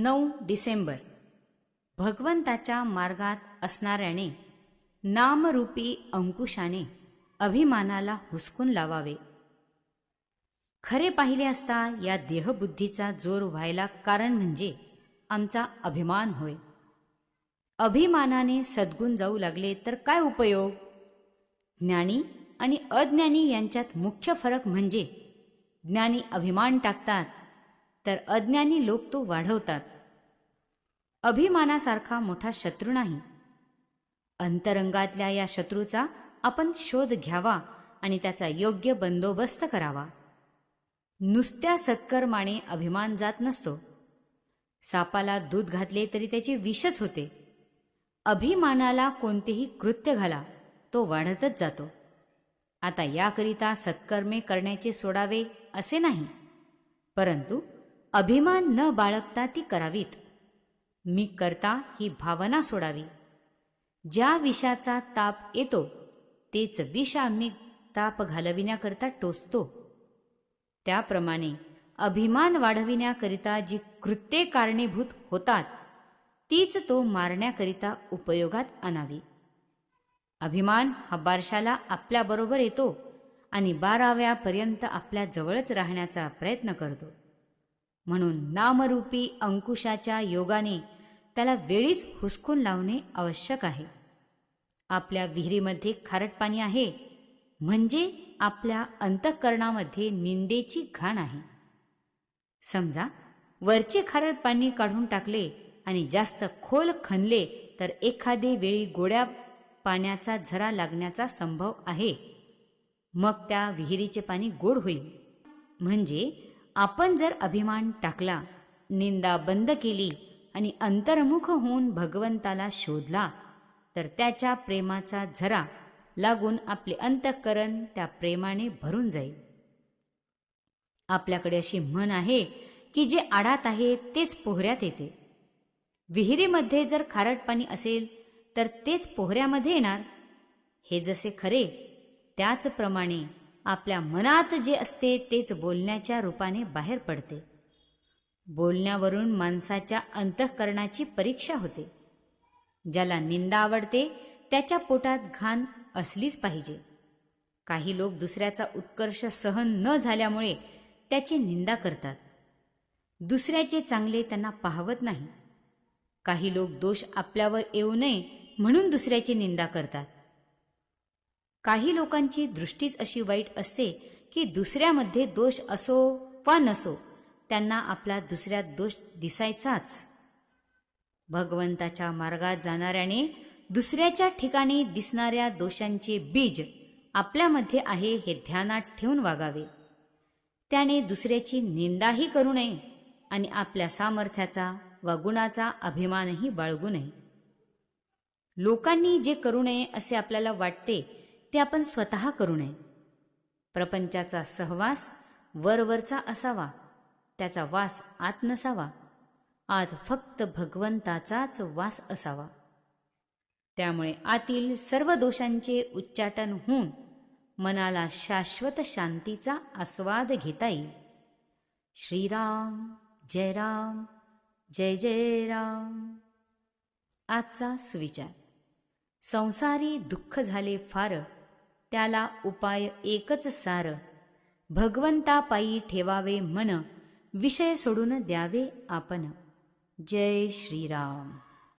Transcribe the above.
नऊ डिसेंबर. भगवंताच्या मार्गात असणाऱ्याने नामरूपी अंकुशाने अभिमानाला हुसकून लावावे. खरे पाहिले असता या देहबुद्धीचा जोर व्हायला कारण म्हणजे आमचा अभिमान होय. अभिमानाने सद्गुण जाऊ लागले तर काय उपयोग? ज्ञानी आणि अज्ञानी यांच्यात मुख्य फरक म्हणजे ज्ञानी अभिमान टाकतात तर अज्ञानी लोक तो वाढवतात. अभिमानासारखा मोठा शत्रू नाही. अंतरंगातल्या या शत्रूचा आपण शोध घ्यावा आणि त्याचा योग्य बंदोबस्त करावा. नुसत्या सत्कर्माने अभिमान जात नसतो. सापाला दूध घातले तरी त्याचे विषच होते. अभिमानाला कोणतेही कृत्य घाला तो वाढतच जातो. आता याकरिता सत्कर्मे करण्याचे सोडावे असे नाही. परंतु अभिमान न बाळगता ती करावीत. मी करता ही भावना सोडावी. ज्या विषाचा ताप येतो तेच विष आम्ही ताप घालविण्याकरता टोचतो. त्याप्रमाणे अभिमान वाढविण्याकरिता जी कृत्ये कारणीभूत होतात तीच तो मारण्याकरिता उपयोगात आणावी. अभिमान हा बारशाला आपल्याबरोबर येतो आणि बाराव्यापर्यंत आपल्या जवळच राहण्याचा प्रयत्न करतो. म्हणून नामरूपी अंकुशाच्या योगाने त्याला वेळीच हुसकून लावणे आवश्यक आहे. आपल्या विहिरीमध्ये खारट पाणी आहे म्हणजे आपल्या अंतःकरणामध्ये निंदेची घाण आहे. समजा वरचे खारट पाणी काढून टाकले आणि जास्त खोल खणले तर एखादे वेळी गोड्या पाण्याचा झरा लागण्याचा संभव आहे. मग त्या विहिरीचे पाणी गोड होईल. म्हणजे आपण जर अभिमान टाकला निंदा बंद केली आणि अंतर्मुख होऊन भगवंताला शोधला तर त्याच्या प्रेमाचा झरा लागून आपले अंतःकरण त्या प्रेमाने भरून जाईल. आपल्याकडे अशी म्हण आहे की जे आडात आहे तेच पोहऱ्यात येते. विहिरीमध्ये जर खारट पाणी असेल तर तेच पोहऱ्यामध्ये येणार. हे जसे खरे त्याचप्रमाणे आपल्या मनात जे असते तेच बोलण्याच्या रूपाने बाहेर पडते. बोलण्यावरून माणसाच्या अंतःकरणाची परीक्षा होते. ज्याला निंदा आवडते त्याच्या पोटात घाण असलीच पाहिजे. काही लोक दुसऱ्याचा उत्कर्ष सहन न झाल्यामुळे त्याची निंदा करतात. दुसऱ्याचे चांगले त्यांना पाहवत नाही. काही लोक दोष आपल्यावर येऊ नये म्हणून दुसऱ्याची निंदा करतात. काही लोकांची दृष्टीच अशी वाईट असते की दुसऱ्यामध्ये दोष असो वा नसो त्यांना आपला दुसऱ्यात दोष दिसायचाच. भगवंताच्या मार्गात जाणाऱ्याने दुसऱ्याच्या ठिकाणी दिसणाऱ्या दोषांचे बीज आपल्यामध्ये आहे हे ध्यानात ठेवून वागावे. त्याने दुसऱ्याची निंदाही करू नये आणि आपल्या सामर्थ्याचा व गुणाचा अभिमानही बाळगू नये. लोकांनी जे करू नये असे आपल्याला वाटते ते आपण स्वतः करू नये. प्रपंचाचा सहवास वरवरचा असावा. त्याचा वास आत नसावा. आत फक्त भगवंताचाच वास असावा. त्यामुळे आतील सर्व दोषांचे उच्चाटन होऊन मनाला शाश्वत शांतीचा आस्वाद घेता येईल. श्रीराम जय राम जय जय राम. आजचा सुविचार. संसारी दुःख झाले फार त्याला उपाय एकच सार. भगवंतापायी ठेवावे मन विषय सोडून द्यावे आपण. जय श्रीराम.